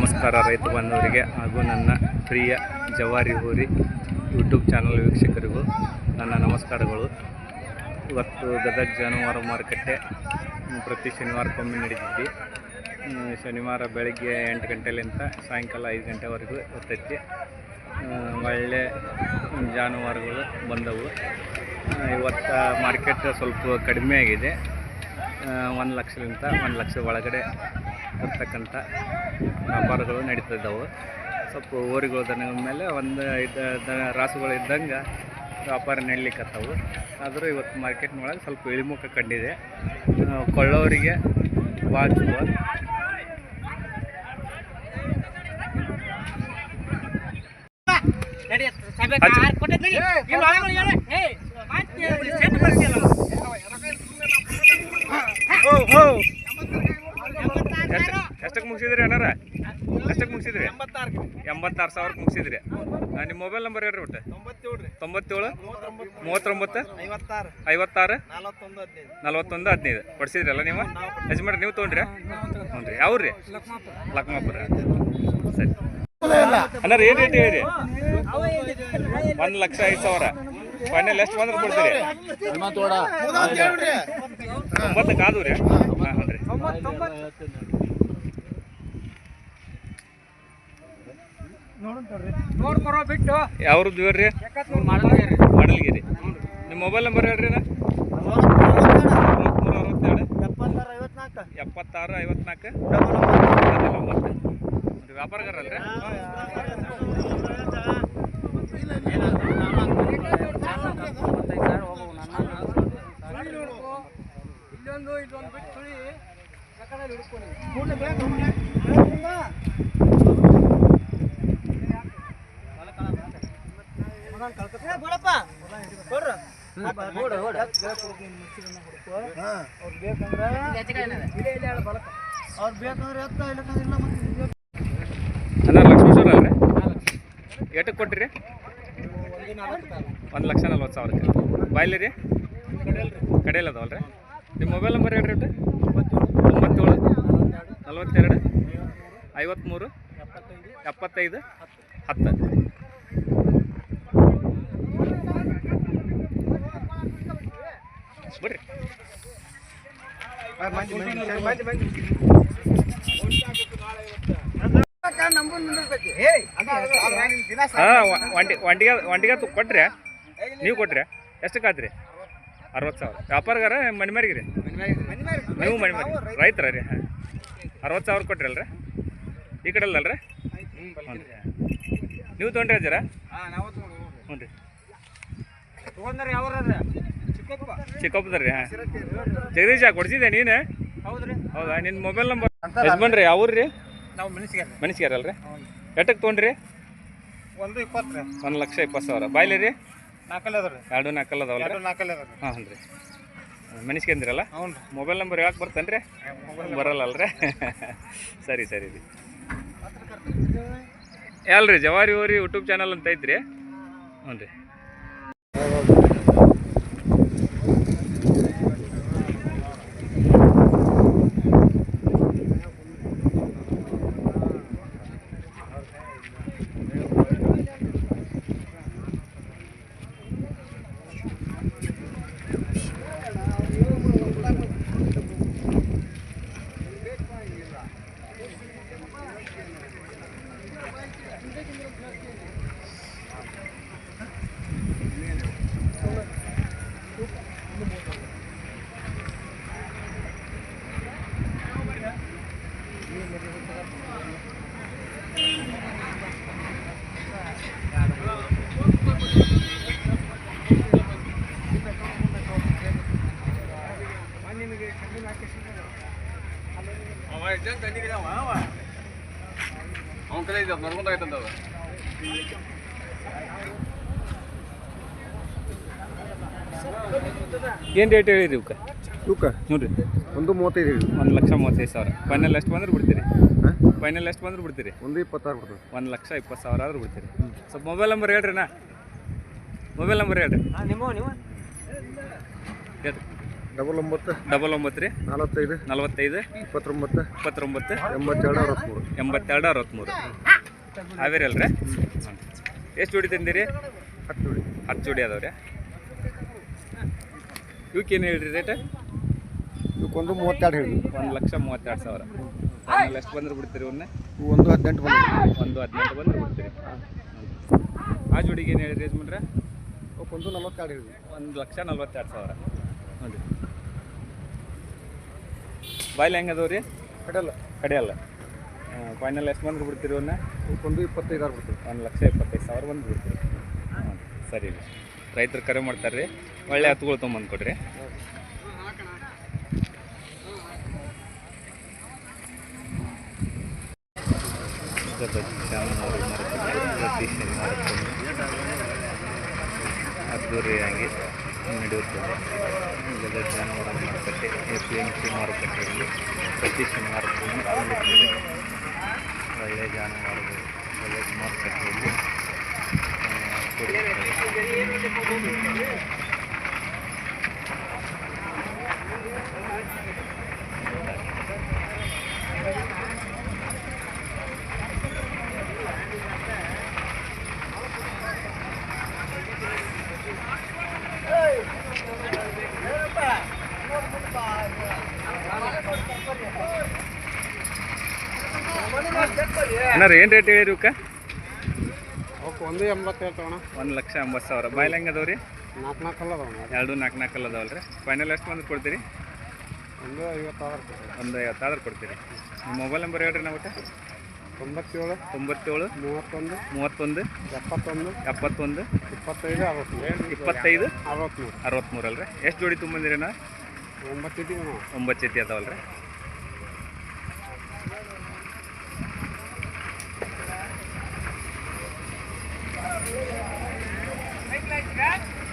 ನಮಸ್ಕಾರ ರೈತ ಬಾಂಧವರಿಗೆ ಹಾಗೂ ನನ್ನ ಪ್ರಿಯ ಜವಾರಿ ಹೋರಿ ಯೂಟ್ಯೂಬ್ ಚಾನಲ್ ವೀಕ್ಷಕರಿಗೂ ನನ್ನ ನಮಸ್ಕಾರಗಳು. ಇವತ್ತು ಗದಗ ಜಾನುವಾರು ಮಾರುಕಟ್ಟೆ ಪ್ರತಿ ಶನಿವಾರಕ್ಕೊಮ್ಮೆ ನಡೀತಿದ್ವಿ ಶನಿವಾರ ಬೆಳಗ್ಗೆ ಎಂಟು ಗಂಟೆಲಿಂದ ಸಾಯಂಕಾಲ ಐದು ಗಂಟೆವರೆಗೂ ಇರ್ತೈತಿ. ಒಳ್ಳೆ ಜಾನುವಾರುಗಳು ಬಂದವು. ಇವತ್ತು ಮಾರ್ಕೆಟ್ ಸ್ವಲ್ಪ ಕಡಿಮೆ ಆಗಿದೆ. ಒಂದು ಲಕ್ಷಲಿಂದ ಒಂದು ಲಕ್ಷ ಒಳಗಡೆ ಇರ್ತಕ್ಕಂಥ ವ್ಯಾಪಾರಗಳು ನಡೀತಿದ್ದವು. ಸ್ವಲ್ಪ ಊರಿಗೆ ದನಗಳ ಮೇಲೆ ಒಂದು ಐದು ದನ ರಾಸುಗಳು ಇದ್ದಂಗೆ ವ್ಯಾಪಾರ ನಡೀಲಿಕ್ಕತ್ತವು ಆದರೂ ಇವತ್ತು ಮಾರ್ಕೆಟ್ನೊಳಗೆ ಸ್ವಲ್ಪ ಇಳಿಮುಖ ಕಂಡಿದೆ. ಆ, ಕೊಳ್ಳೋರಿಗೆ ವಾಚುವ. Oh, ಎಷ್ಟಕ್ಕೆ ಮುಗಿಸಿದ್ರಿ ಏನಾರ ಎಷ್ಟಕ್ಕೆ ಮುಗಿಸಿದ್ರಿ? ಎಂಬತ್ತಾರು ಸಾವಿರಕ್ಕೆ ಮುಗಿಸಿದ್ರಿ. ನಿಮ್ಮ ಮೊಬೈಲ್ ನಂಬರ್ ಹೇಳ್ರಿ ಒಟ್ಟು. ತೊಂಬತ್ತೇಳು ಮೂವತ್ತೊಂಬತ್ತು. ಐವತ್ತಾರು. ನಲ್ವತ್ತೊಂದು ಹದಿನೈದು. ಕೊಡ್ಸಿದ್ರಲ್ಲ ನೀವು? ಯಜಮಾನ್ ನೀವು ತೊಗೊಂಡ್ರಿ? ಹ್ಞೂ ರೀ? ಯಾವ್ರಿ ಲಕ್ಮಾಪುರ ಸರಿ. ಅಣ್ಣ ಏನು ರೇಟ್ ಹೇಳಿ ಒಂದು ಲಕ್ಷ ಐದು ಸಾವಿರ. ಫೈನಲ್ ಎಷ್ಟು ಬಂದ್ರೆ ಕೊಡ್ತೀರಿ? ಒಂಬತ್ತಕ್ಕೆ ಆದವು ರೀ? ಹಾಂ ಹ್ಞೂ ರೀ ನೋಡ್ಕೊರೋ ಬಿಟ್ಟು. ಯಾವ್ರದ್ದು ಇವ್ರಿ ಮಾಡಲ್ಗಿರಿ. ನಿಮ್ಮ ಮೊಬೈಲ್ ನಂಬರ್ ಹೇಳ್ರಿ ಮೂರು ಅರವತ್ತೇಳು ಎಪ್ಪತ್ತಾರು ಐವತ್ನಾಲ್ಕು ಒಂಬತ್ತು ವ್ಯಾಪಾರಗಾರಲ್ರಿ ಇಲ್ಲೊಂದು ಇಲ್ಲೊಂದು ಬಿಟ್ಟು ಸುಳಿ. ಬೇಕಾದಲ್ಲಿ ಸರ್ ಅವ್ರು ಬೇಕಂದ್ರೆ ಎತ್ತ ಇಲ್ಲಕಂದ್ರೆ ಇಲ್ಲ ಮತ್ತೆ ಅಣ್ಣ ಲಕ್ಷ್ಮೇಶ್ವರ ಅಲ್ರಿ ಎಟಕ್ಕೆ ಕೊಟ್ಟಿರಿ? ಒಂದು ಲಕ್ಷ ನಲ್ವತ್ತು ಸಾವಿರಕ್ಕೆ. ಬಾಯ್ಲಿ ರೀ? ಕಡೆಯಲ್ಲಿ ಅದಾವಲ್ರಿ? ನಿಮ್ಮ ಮೊಬೈಲ್ ನಂಬರ್ ಹೇಳ್ರಿ ತೊಂಬತ್ತೇಳು. ನಲ್ವತ್ತೆರಡು. ಐವತ್ತ್ಮೂರು ಎಪ್ಪತ್ತೈದು. ಹತ್ತು. ಬರ್ರಿ. ಹಾಂ ಒಂಟಿ ಒಂಟಿಗೆ ಕೊಟ್ರಿ ನೀವು ಕೊಟ್ರಿ ಎಷ್ಟಕ್ಕೆ ಆತ್ರಿ? ಅರವತ್ತು ಸಾವಿರ. ವ್ಯಾಪಾರಗಾರ ಮಣಿಮಾರಿಗೆ ರೀ? ನೀವು ಮಣಿಮಾರಿ ರೈತರ ರೀ ಹಾಂ. ಅರವತ್ತು ಸಾವಿರ ಕೊಟ್ರಿ ಅಲ್ರಿ? ಈ ಕಡೆ ಅಲ್ಲಲ್ರಿ? ಹ್ಞೂ ರೀ. ನೀವು ತೊಗೊಂಡ್ರಿ ಅಜ್ಜರ? ಹ್ಞೂ ರೀ. ತೊಗೊಂಡ್ರಿ ಯಾವ ಚಿಕ್ಕಪ್ಪ. ಚಿಕ್ಕಪ್ಪದ ರೀ ಹಾಂ ಜಗದೀಶ ಕೊಡ್ಸಿದ್ದೆ ನೀನು? ಹೌದಾ? ನಿನ್ನ ಮೊಬೈಲ್ ನಂಬರ್ ಯಜಮಾನ್ರಿ ಯಾವ ಊರು ರೀ ನಾವು ಮನಸ್ಸಿಗೆ ಅಲ್ರಿ? ಎಟ್ಟಕ್ಕೆ ತೊಗೊಂಡ್ರಿ? ಒಂದು ಇಪ್ಪತ್ತು ರೀ. ಒಂದು ಲಕ್ಷ ಇಪ್ಪತ್ತು ಸಾವಿರ. ಬಾಯ್ಲಿ ರೀ? ನಾಲ್ಕಲ್ಲ ಅದ ರೀ ಎರಡು ನಾಲ್ಕಲ್ಲ ಅದಾವಲ್ಲ ಎರಡು ನಾಲ್ಕಲ್ಲಿ ಅದ ರೀ ಹಾಂ ಹ್ಞೂ ರೀ ಮೆಣಸ್ಕಂದಿರಲ್ಲ ಹ್ಞೂ ರೀ ಮೊಬೈಲ್ ನಂಬರ್ ಹೇಳಕ್ಕೆ ಬರ್ತೇನೆ ರೀ ಬರಲ್ಲ ಅಲ್ರಿ? ಸರಿ ಸರಿ ರೀ. ಅಲ್ರಿ ಜವಾರಿ ಓರಿ ಯೂಟ್ಯೂಬ್ ಚಾನಲ್ ಅಂತ ಐತ್ರಿ ಹ್ಞೂ ರೀ ಅವನ ಆಯ್ತಂತ ಏನು ರೇಟ್ ಹೇಳಿರಿ ಇವಕ್ಕೆ? ಇವಕ್ಕ? ಹ್ಞೂ ರೀ ಒಂದು ಮೂವತ್ತೈದು ಹೇಳಿ. ಒಂದು ಲಕ್ಷ ಮೂವತ್ತೈದು ಸಾವಿರ. ಫೈನಲ್ ಎಷ್ಟು ಬಂದ್ರೆ ಬಿಡ್ತೀರಿ? ಫೈನಲ್ ಎಷ್ಟು ಬಂದ್ರೆ ಬಿಡ್ತೀರಿ? ಒಂದು ಇಪ್ಪತ್ತಾರು ಬಿಡ್ತದೆ. ಒಂದು ಲಕ್ಷ ಇಪ್ಪತ್ತು ಸಾವಿರ ಆದ್ರೂ ಬಿಡ್ತೀರಿ. ಸ್ವಲ್ಪ ಮೊಬೈಲ್ ನಂಬರ್ ಹೇಳ್ರಿ ನಾ ಮೊಬೈಲ್ ನಂಬರ್ ಹೇಳ್ರಿ ನಿಮ್ಮ ನೀವು ಹೇಳ್ರಿ. ಡಬಲ್ ಒಂಬತ್ತು ಡಬಲ್ ಒಂಬತ್ತು ರೀ. ನಲವತ್ತೈದು ನಲವತ್ತೈದು ಇಪ್ಪತ್ತೊಂಬತ್ತು ಇಪ್ಪತ್ತೊಂಬತ್ತು ಎಂಬತ್ತೆರಡು ಅರವತ್ತ್ಮೂರು ಎಂಬತ್ತೆರಡು ಅರವತ್ತ್ಮೂರು ಹಾವೇರಿ ಅಲ್ರಿ? ಎಷ್ಟು ಜೋಡಿ ತಂದಿರಿ? ಹತ್ತು ಜೋಡಿ ಹತ್ತು ಜೋಡಿ ಅದಾವ್ರಿ. ಇವಕ್ಕೆ ಏನು ಹೇಳ್ರಿ ರೇಟ್ ಇವಕ್ಕೊಂದು ಮೂವತ್ತೆರಡು ಹೇಳಿ ಒಂದು ಲಕ್ಷ ಮೂವತ್ತೆರಡು ಸಾವಿರ. ಆಮೇಲೆ ಎಷ್ಟು ಬಂದ್ರೆ ಬಿಡ್ತೀರಿ ಇವು ಒಂದು ಹದಿನೆಂಟು ಬಂದು ಒಂದು ಹದಿನೆಂಟು ಬಂದ್ರೆ ಬಿಡ್ತೀರಿ. ಆ ಜೋಡಿಗೆ ಏನು ಹೇಳಿರಿ ಯಜಮಾನ್ರೆ? ಒಂದು ನಲ್ವತ್ತೆರಡು ಹೇಳಿ ಒಂದು ಲಕ್ಷ ನಲ್ವತ್ತೆರಡು ಸಾವಿರ. ನೋಡಿ. ಬಾಯ್ಲಿ ಹೆಂಗೆ ಅದಾವ ರೀ ಕಡೆಯಲ್ಲ. ಕಡೆಯಲ್ಲ ಫೈನಲ್ ಎಷ್ಟು ಬಂದ್ರೆ ಬಿಡ್ತೀರಿ ಇವನ್ನ ಇವಕ್ಕೊಂದು ಇಪ್ಪತ್ತೈದು ಆರು ಬಿಡ್ತೀವಿ ಒಂದು ಲಕ್ಷ ಇಪ್ಪತ್ತೈದು ಸಾವಿರ ಬಂದು ಬಿಡ್ತೀವಿ ಹ್ಞೂ ಸರಿ ರೀ. ರೈತರು ಕರೆ ಮಾಡ್ತಾರೆ ರೀ ಒಳ್ಳೆ ಹತ್ತುಗಳು ತೊಗೊಂಬಂದು ಕೊಡ್ರಿ. ಅದ್ದೂರಿಯಾಗಿ ನಡೆಯುತ್ತದೆ. ಗದಗ ಜಾನುವಾರು ಮಾರುಕಟ್ಟೆ ಎ ಪಿ ಎಂ ಸಿ ಮಾರುಕಟ್ಟೆಯಲ್ಲಿ ಪ್ರತಿ ನಡೆಯುತ್ತದೆ ಒಳ್ಳೆಯ ಜಾನುವಾರುಗಳು ಗದಗ ಮಾರುಕಟ್ಟೆಯಲ್ಲಿ ಆ, ಕೊಡುತ್ತದೆ ಅಣ್ಣ ಏನು ರೇಟ್ ಹೇಳಿರಿ ಇವಕ್ಕೆ ಅವಕ್ಕೆ ಒಂದು ಎಂಬತ್ತೇಳು ತಗೋಣ ಒಂದು ಲಕ್ಷ ಎಂಬತ್ತು ಸಾವಿರ. ಬಾಯ್ಲ್ ಹೆಂಗೆ ಅದಾವ ರೀ ನಾಲ್ಕು ನಾಲ್ಕು ಅಲ್ಲ ಅದಾವಣ್ಣ. ಎರಡು ನಾಲ್ಕು ನಾಲ್ಕಲ್ಲ ಅದಾವಲ್ಲ ರೀ ಫೈನಲ್ ಎಷ್ಟು ಬಂದು ಕೊಡ್ತೀರಿ? ಒಂದು ಐವತ್ತಾರು ಒಂದು ಐವತ್ತಾದ್ರೆ ಕೊಡ್ತೀರಿ. ನಿಮ್ಮ ಮೊಬೈಲ್ ನಂಬರ್ ಹೇಳ್ರಿ ನಾವು ಒಟ್ಟು. ತೊಂಬತ್ತೇಳು ತೊಂಬತ್ತೇಳು ಮೂವತ್ತೊಂದು ಮೂವತ್ತೊಂದು ಎಪ್ಪತ್ತೊಂದು ಎಪ್ಪತ್ತೊಂದು ಇಪ್ಪತ್ತೈದು ಅರವತ್ತ್ಮೂರು ಇಪ್ಪತ್ತೈದು ಅರವತ್ತ್ಮೂರು ಅರವತ್ತ್ಮೂರು ಅಲ್ರಿ. ಎಷ್ಟು ಜೋಡಿ ತುಂಬಂದಿರಿ ನಾ ಒಂಬತ್ತು ಒಂಬತ್ತು ಜೊತೆ ಅದಾವಲ್ಲ ರೀ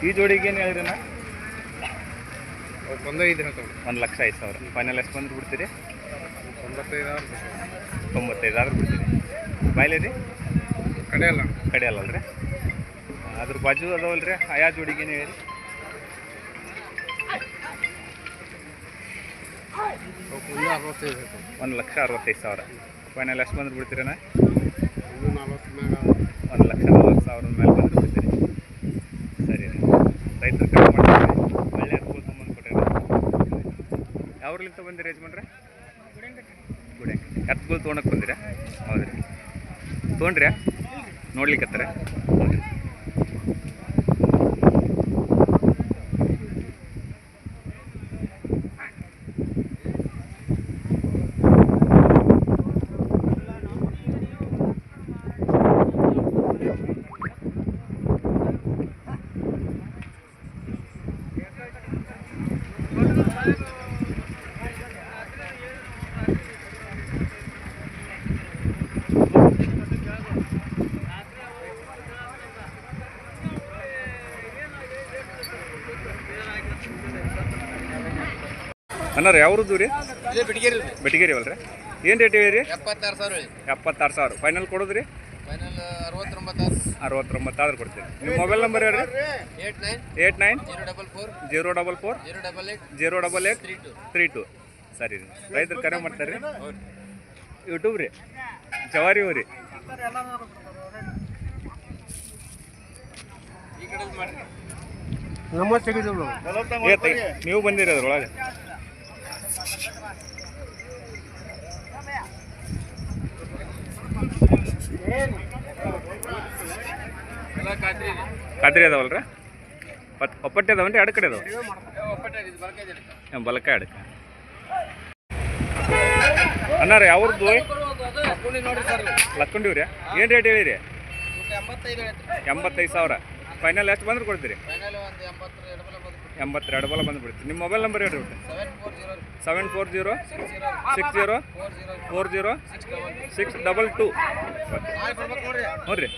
ಈ ಜೋಡಿಗೆ ಏನು ಹೇಳಿರಿ ನಾ ಒಂದು ಐದು ಒಂದು ಲಕ್ಷ ಐದು ಸಾವಿರ. ಫೈನಲ್ ಎಷ್ಟು ಬಂದು ಬಿಡ್ತೀರಿ? ತೊಂಬತ್ತೈದು ತೊಂಬತ್ತೈದು ಆದ್ರೆ ಬಿಡ್ತೀರಿ. ಬಾಯ್ಲೇರಿ ಕಡೆಯಲ್ಲ ಕಡೆ ಅಲ್ಲಲ್ಲ ರೀ ಅದ್ರ ಬಾಜು ಅದಾವಲ್ಲ ರೀ ಆಯಾ ಜೋಡಿಗೆ ಏನು ಹೇಳಿ ಒಂದು ಲಕ್ಷ ಅರವತ್ತೈದು ಸಾವಿರ. ಫೈನಲ್ ಎಷ್ಟು ಬಂದು ಬಿಡ್ತೀರಣ್ಣ? ಒಂದು ಲಕ್ಷ ನಲ್ವತ್ತು ಮೇಲೆ ಬಂದ್ರೆ ಸರಿ. ರೈತರು ಕಡಿಮೆ ಮಾಡ್ತಾರೆ. ಒಳ್ಳೆ ಅನುಕೂಲ ಸಂಬಂಧ ಕೊಟ್ರಿ ಯಾವ್ರಲಿಂದ ಬಂದಿರಿ ಯಜಮಾನ್ರೆ? ಗುಡೆ ಎತ್ತುಗಳು ತೊಗೊಳಕ್ಕೆ ಬಂದಿರಾ? ಹೌದ್ರಿ. ರೀ ತೊಗೊಂಡ್ರ್ಯಾ ನೋಡ್ಲಿಕ್ಕತ್ತಾರ ಹೌದು ಅನ್ನಾರ ಯಾವ್ದು ರೀ? ಇದೇ ಬಿಡಿಗೇರಿ ಅಲ್ರಿ? ಅವಲ್ರಿ ಏನು ರೇಟ್ ಹೇಳಿರಿ? ಎಪ್ಪತ್ತಾರು ಸಾವಿರ ಎಪ್ಪತ್ತಾರು ಸಾವಿರ. ಫೈನಲ್ ಕೊಡೋದ್ರಿ ಫೈನಲ್ ಅರವತ್ತೊಂಬತ್ತು ಆದ್ರೆ ಕೊಡ್ತೀನಿ ನಿಮ್ಮ ಮೊಬೈಲ್ ನಂಬರ್ ಹೇಳ್ರಿ. Eight nine eight nine zero double four zero double four zero double eight zero double eight three two. Three two. ಸರಿ ರೀ. ರೈತರು ಕರೆ ಮಾಡ್ತಾರೆ ರೀ. ಯೂಟ್ಯೂಬ್ ರೀ. ಜವಾರಿ ಹೂ ರೀ ಈ ಕಡೆ ಮಾಡ್ರಿ. ನಮಸ್ತೆ ತೆಗೆದು ಏ ತೆಗಿ. ನೀವು ಬಂದಿರಿ ಖಾತ್ರಿ ಅದಾವಲ್ಲ ರೀ ಅದಾವಲ್ರಿ? ಒಪ್ಪಟ್ಟೆ ಒಪ್ಪಟ್ಟೆ ಅದಾವನ್ರಿ? ಎರಡು ಕಡೆ ಅದಾವ? ಬಲಕ ಎಡಕ್ಕೆ ಅಣ್ಣ ಹಾಕೊಂಡು ನೋಡ್ರಿ ಸರ್. ಲಕ್ಕೊಂಡಿವ್ರಿ ಏನು ರೇಟ್ ಹೇಳಿರಿ? ಎಂಬತ್ತೈದು ಸಾವಿರ. ಫೈನಲ್ ಎಷ್ಟು ಬಂದ್ರೆ ಕೊಡ್ತೀರಿ? ಎಂಬತ್ತೆರಡು ಬಲ ಬಂದು ಬಿಡ್ತೀರಿ. ನಿಮ್ಮ ಮೊಬೈಲ್ ನಂಬರ್ ಹೇಳ್ರಿ seven four zero six zero four zero six double two ಹ್ಞೂ ಬರ್ಬೇಕು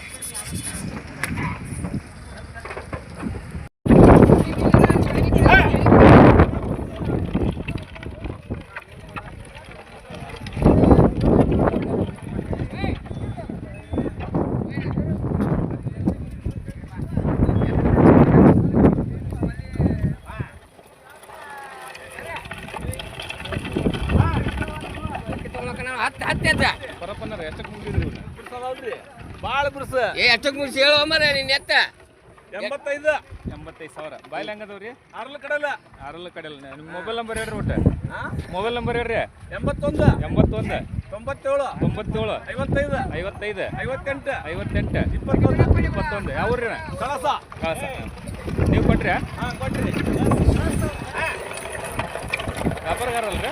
ಎಷ್ಟಕ್ಕೆ ಮುಗಿಸಿ ಹೇಳು ಮರ ನಿನ್ನ ಎತ್ತ? ಎಂಬತ್ತೈದು. ಎಂಬತ್ತೈದು ಸಾವಿರ. ಬಾಯ್ಲ್ ಹೆಂಗದವ್ರಿ? ಆರಲ್ ಕಡಲ್ಲ. ಆರಲ್ಲ ಕಡಲ ನಿಮ್ಮ ಮೊಬೈಲ್ ನಂಬರ್ ಹೇಳ್ರಿ ಒಟ್ಟು. ಮೊಬೈಲ್ ನಂಬರ್ ಹೇಳ್ರಿ. ಎಂಬತ್ತೊಂದು. ಎಂಬತ್ತೊಂದು. ತೊಂಬತ್ತೇಳು. ತೊಂಬತ್ತೇಳು. ಐವತ್ತೈದು. ಐವತ್ತೈದು. ಐವತ್ತೆಂಟು. ಐವತ್ತೆಂಟು. ಇಪ್ಪತ್ತೊಂದು. ಇಪ್ಪತ್ತೊಂದು. ಯಾವ ಊರ್ರಿ ಕಳಸ. ಕಳಸ. ನೀವು ಕೊಟ್ರಿ? ಹಾಂ ಕೊಟ್ರಿ. ವ್ಯಾಪಾರಗಾರಲ್ರಿ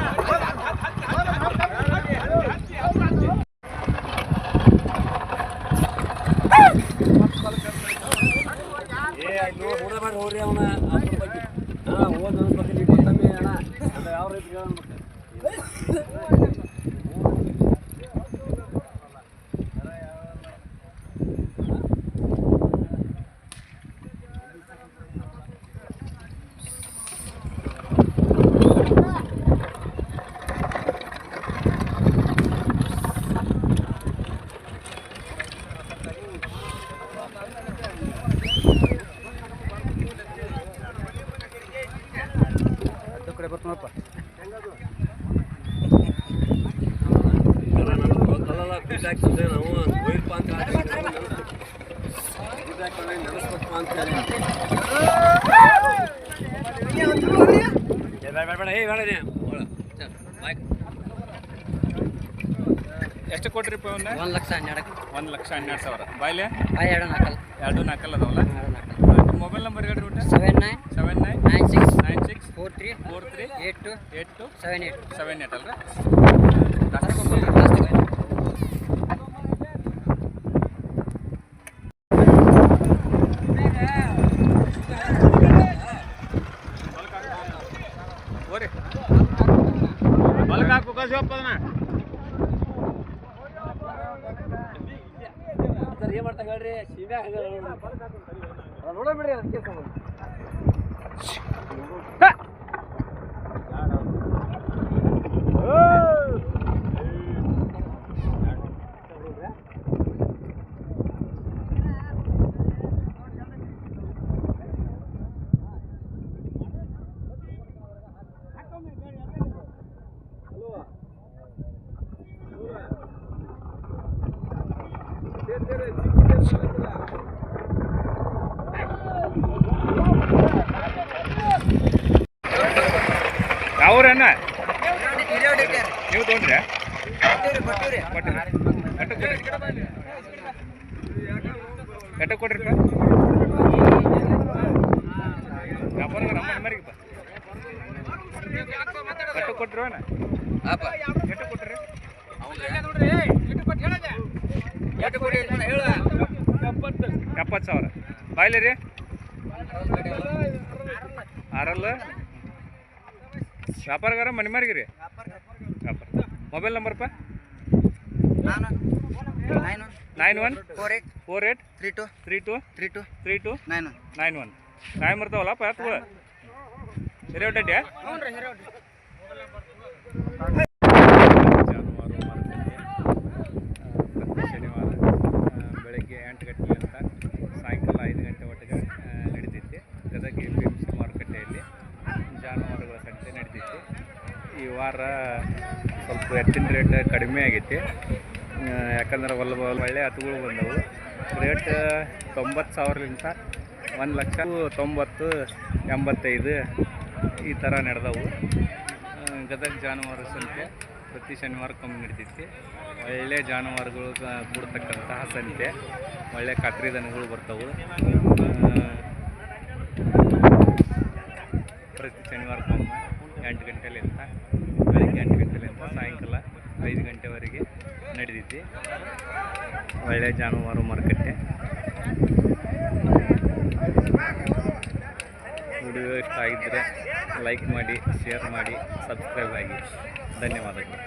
ನೋಡ್ರಿ ಎಷ್ಟು ಕೊಟ್ರಿ ಇವನ್ನ ಒಂದು ಲಕ್ಷ ಹನ್ನೆರಡು ಒಂದು ಲಕ್ಷ ಹನ್ನೆರಡು ಸಾವಿರ. ಬಾಯ್ಲೆ? ಎರಡು ನಾಲ್ಕಲ್ಲ. ಎರಡು ನಾಲ್ಕಲ್ಲ ಅದಾವಲ್ಲ? ಮೊಬೈಲ್ ನಂಬರ್ ಹೇಳ್ರಿ seven nine seven nine nine six nine six four three four three eight two eight two seven eight. Seven eight ಅಲ್ರಿ ಓರಿ ಹೊಲಕ್ಕೆ ಹಾಕು ಕಳ್ಸಿವಪ್ಪ ಅದನ್ನ ಸರ್ ಏನು ಮಾಡ್ತಾ ಹೇಳ್ರಿ ಸೀದಾ ನೋಡಬೇಡ್ರಿ ಅದಕ್ಕೆ ಯಾವ್ರನ್ನ ನೀವು ತೊಗೊಂಡ್ರೆ ನಮ್ಮ ಮನೆಗೆ ಎಟ್ಟ ಕೊಟ್ರು ಎಟ್ಟ ಕೊಟ್ರಿ ಎಪ್ಪತ್ತು ಸಾವಿರ. ಬಾಯ್ಲಿ ರೀ. ಆರಲ್ಲ. ವ್ಯಾಪಾರಗಾರ ಮನೆ ಮಾರ್ಗಿ ರೀ. ವ್ಯಾಪಾರ. Mobile ನಂಬರ್ಪ nine. One four eight four eight three two three two three two three two nine one nine one time ಬರ್ತಾವಲ್ಲಪ್ಪ ಜಾನುವಾರು ಮಾರುಕಟ್ಟೆ ಶನಿವಾರ ಬೆಳಗ್ಗೆ ಎಂಟು ಗಂಟೆಯಿಂದ ಸಾಯಂಕಾಲ ಐದು ಗಂಟೆ ಒಟ್ಟಿಗೆ ನಡೀತೈತಿ. Gadag A P M C ಮಾರುಕಟ್ಟೆಯಲ್ಲಿ ಜಾನುವಾರುಗಳ ಸಂತೆ ನಡೀತೈತಿ. ಈ ವಾರ ಸ್ವಲ್ಪ ಎತ್ತಿನ ರೇಟ್ ಕಡಿಮೆ ಆಗೈತಿ. ಯಾಕಂದ್ರೆ ಹೊಲ ಒಳ್ಳೆ ಹತ್ತುಗಳು ಬಂದವು. ರೇಟ್ ತೊಂಬತ್ತು ಸಾವಿರಲಿಂದ ಒಂದು ಲಕ್ಷ ತೊಂಬತ್ತು ಎಂಬತ್ತೈದು ಈ ಥರ ನಡೆದವು. ಗದಗ ಜಾನುವಾರು ಸಂತೆ ಪ್ರತಿ ಶನಿವಾರಕ್ಕೊಮ್ಮೆ ನಡೀತೈತಿ. ಒಳ್ಳೆ ಜಾನುವಾರುಗಳು ಕೂಡ್ತಕ್ಕಂತಹ ಸಂತೆ. ಒಳ್ಳೆ ಕಾಟ್ರಿ ದನಗಳು ಬರ್ತವೆ. ಪ್ರತಿ ಶನಿವಾರಕ್ಕೊಮ್ಮೆ ಎಂಟು ಗಂಟೆಲಿಂದ ಬೆಳಗ್ಗೆ ಎಂಟು ಗಂಟೆಲಿಂದ ಸಾಯಂಕಾಲ ಐದು ಗಂಟೆವರೆಗೆ ನಡೆದಿದೆ. ಒಳ್ಳೆಯ ಜಾನುವಾರು ಮಾರುಕಟ್ಟೆ. ವಿಡಿಯೋ ಇಷ್ಟ ಆಗಿದ್ದರೆ ಲೈಕ್ ಮಾಡಿ ಶೇರ್ ಮಾಡಿ ಸಬ್ಸ್ಕ್ರೈಬ್ ಆಗಿ. ಧನ್ಯವಾದಗಳು.